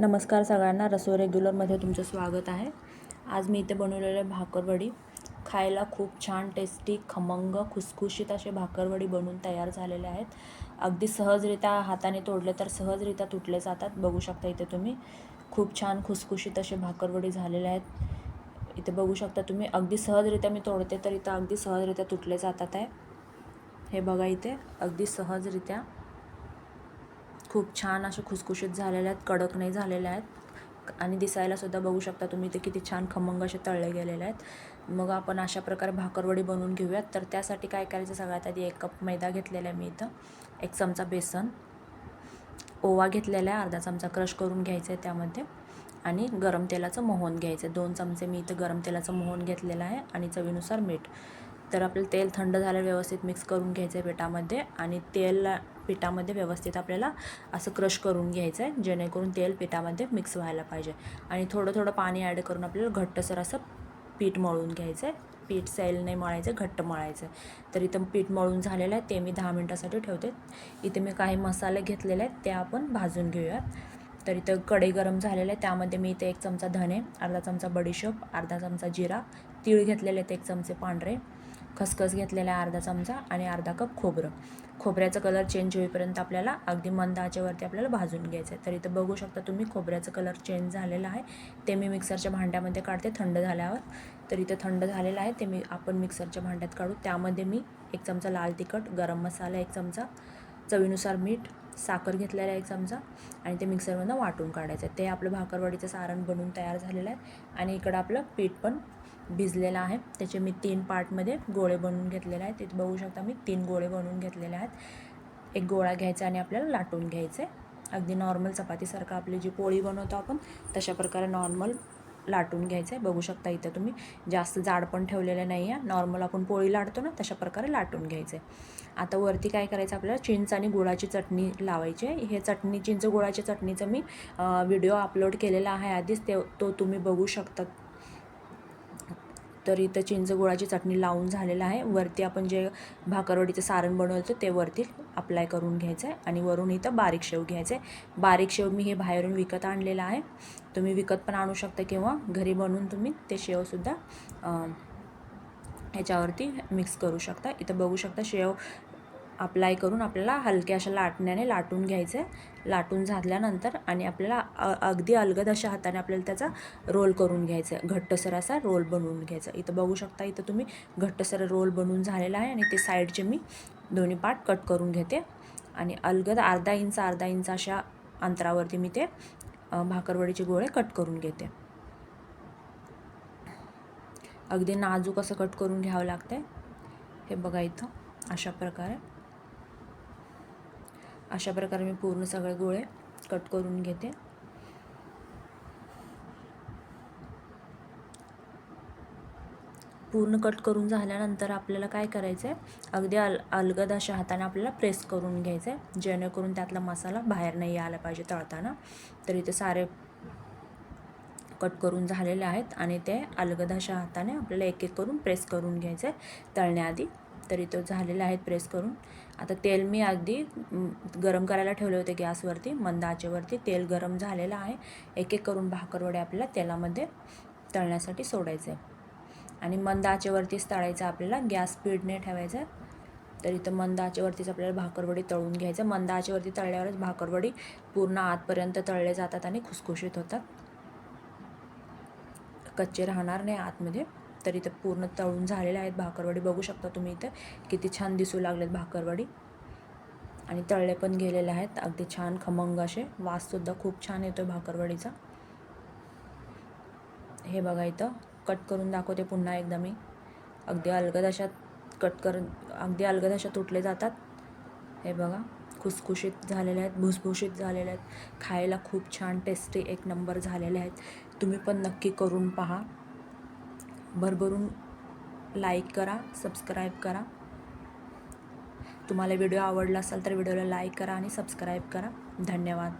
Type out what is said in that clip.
नमस्कार सगळ्यांना रसो रेग्युलरमध्ये तुमचं स्वागत आहे. आज मी इथे बनवलेले भाकरवडी खायला खूप छान टेस्टी खमंग खुसखुशीत असे भाकरवडी बनवून तयार झालेले आहेत. अगदी सहजरित्या हाताने तोडले तर सहजरित्या तुटले जातात. बघू शकता इथे तुम्ही. खूप छान खुसखुशीत असे भाकरवडी झालेले आहेत. इथे बघू शकता तुम्ही. अगदी सहजरित्या मी तोडते तर इथं अगदी सहजरित्या तुटले जातात आहे. हे बघा इथे. अगदी सहजरित्या खूप छान असे खुसखुशीत झालेले आहेत कडक नाही झालेले आहेत. आणि दिसायला सुद्धा बघू शकता तुम्ही ते किती छान खमंग असे तळले गेलेले आहेत. मग आपण अशा प्रकारे भाकरवडी बनवून घेऊयात. तर त्यासाठी काय करायचं सगळ्यात आधी एक कप मैदा घेतलेला आहे मी इथं एक चमचा बेसन ओवा घेतलेला आहे अर्धा चमचा क्रश करून घ्यायचं आहे त्यामध्ये आणि गरम तेलाचं मोहन घ्यायचं आहे. दोन चमचे मी इथं गरम तेलाचं मोहन घेतलेलं आहे आणि चवीनुसार मीठ. तर आपलं तेल थंड झालं व्यवस्थित मिक्स करून घ्यायचं आहे पिठामध्ये आणि तेल पिठामध्ये व्यवस्थित आपल्याला असं क्रश करून घ्यायचं आहे जेणेकरून तेल पिठामध्ये मिक्स व्हायला पाहिजे. आणि थोडं थोडं पाणी ॲड करून आपल्याला घट्टसर असं पीठ मळून घ्यायचं आहे. पीठ सैल नाही मळायचं घट्ट मळायचं आहे. तर इथं पीठ मळून झालेलं आहे ते मी दहा मिनटासाठी ठेवते. इथे मी काही मसाले घेतलेले आहेत ते आपण भाजून घेऊयात. तर इथं कढई गरम झालेलं आहे त्यामध्ये मी इथे एक चमचा धने अर्धा चमचा बडीशोप अर्धा चमचा जिरा तीळ घेतलेले आहेत एक चमचे पांढरे. खसखस घेतलेला आहे अर्धा चमचा आणि अर्धा कप खोबरं. खोबऱ्याचा कलर चेंज होईपर्यंत आपल्याला अगदी मंद आचेवरती आपल्याला भाजून घ्यायचं आहे. तर इथं बघू शकता तुम्ही खोबऱ्याचं कलर चेंज झालेला आहे. ते मी मिक्सरच्या भांड्यामध्ये काढते थंड झाल्यावर. तर इथं थंड झालेलं आहे ते मी आपण मिक्सरच्या भांड्यात काढू. त्यामध्ये मी एक चमचा लाल तिखट गरम मसाला एक चमचा चवीनुसार मीठ साखर घेतलेला एक चमचा आणि ते मिक्सरमधनं वाटून काढायचं आहे. ते आपलं भाकरवडीचं सारण बनवून तयार झालेलं आहे आणि इकडं आपलं पीठ पण भिजलेला आहे. त्याचे मी तीन पार्टमध्ये गोळे बनवून घेतलेले आहेत. तिथे बघू शकता मी तीन गोळे बनवून घेतलेले आहेत. एक गोळा घ्यायचा आणि आपल्याला लाटून घ्यायचं आहे अगदी नॉर्मल चपातीसारखं आपली जी पोळी बनवतो आपण तशा प्रकारे नॉर्मल लाटून घ्यायचं आहे बघू शकता इथं तुम्ही जास्त जाड पण ठेवलेलं नाही आहे नॉर्मल आपण पोळी लाटतो ना तशा प्रकारे लाटून घ्यायचं आहे आता वरती काय करायचं आपल्याला चिंच आणि गुळाची चटणी लावायची आहे. हे चटणी चिंच गुळाच्या चटणीचं मी व्हिडिओ अपलोड केलेला आहे आधीच. ते तो तुम्ही बघू शकता. तर इथं चिंच गुळाची चटणी लावून झालेलं आहे. वरती आपण जे भाकरवडीचं सारण बनवतो ते वरती अप्लाय करून घ्यायचं आहे आणि वरून इथं बारीक शेव घ्यायचं आहे बारीक शेव मी हे बाहेरून विकत आणलेलं आहे. तुम्ही विकत पण आणू शकता किंवा घरी बनवून तुम्ही ते शेवसुद्धा ह्याच्यावरती मिक्स करू शकता. इथं बघू शकता शेव अप्लाय करून आपल्याला हलक्या अशा लाटण्याने लाटून घ्यायचं. आहे लाटून झाल्यानंतर आणि आपल्याला अगदी अलगद अशा हाताने आपल्याला त्याचा रोल करून घ्यायचा आहे. घट्टसर असा रोल बनवून घ्यायचा इथं बघू शकता इथं तुम्ही घट्टसर रोल बनवून झालेला आहे आणि ते साईडचे मी दोन्ही पार्ट कट करून घेते. आणि अलगद अर्धा इंच अर्धा इंच अशा अंतरावरती मी ते भाकरवडीचे गोळे कट करून घेते. अगदी नाजूक असं कट करून घ्यावं लागतं हे बघा इथं अशा प्रकारे. अशा प्रकारे मी पूर्ण सगळे गोळे कट करून घेते. पूर्ण कट करून झाल्यानंतर आपल्याला काय करायचं आहे अगदी अल अलगद अशा हाताने आपल्याला प्रेस करून घ्यायचं आहे जेणेकरून त्यातला मसाला बाहेर नाही आला पाहिजे तळताना. तर इथे सारे कट करून झालेले आहेत आणि ते अलगद अशा हाताने आपल्याला एक एक करून प्रेस करून घ्यायचं आहे तळण्याआधी. तरी तो झालेला आहे प्रेस करून. आता तेल मी अगदी गरम करायला ठेवले होते गॅसवरती मंद आचेवरती तेल गरम झालेलं आहे. एक एक करून भाकरवडे आपल्याला तेलामध्ये तळण्यासाठी सोडायचे आणि मंद आचेवरतीच तळायचं आपल्याला गॅस स्पीडने ठेवायचं तर इथं मंद आचेवरतीच आपल्याला भाकरवडी तळून घ्यायचं. मंद आचेवरती तळल्यावरच भाकरवडी पूर्ण आतपर्यंत तळले जातात आणि खुसखुशीत होतात. कच्चे राहणार नाही आतमध्ये. तर इथं पूर्ण तळून झालेले आहेत. भाकरवडी बघू शकता तुम्ही इथं. किती छान दिसू लागलेत भाकरवडी. आणि तळले पण गेलेले आहेत. अगदी छान खमंग असे. वाससुद्धा खूप छान येतो भाकरवडीचा. हे बघा इथं. कट करून दाखवते पुन्हा एकदा मी. अगदी अलगद अशा कट करून अगदी अलगद अशा तुटले जातात. हे बघा. खुसखुशीत झालेले आहेत. भुसभुशीत झालेले आहेत. खायला खूप छान टेस्टी एक नंबर झालेले आहेत. तुम्ही पण नक्की करून पहा. भरभरून लाईक करा सबस्क्राईब करा. तुम्हाला व्हिडिओ आवडला असेल तर व्हिडिओला लाईक करा आणि सबस्क्राईब करा. धन्यवाद.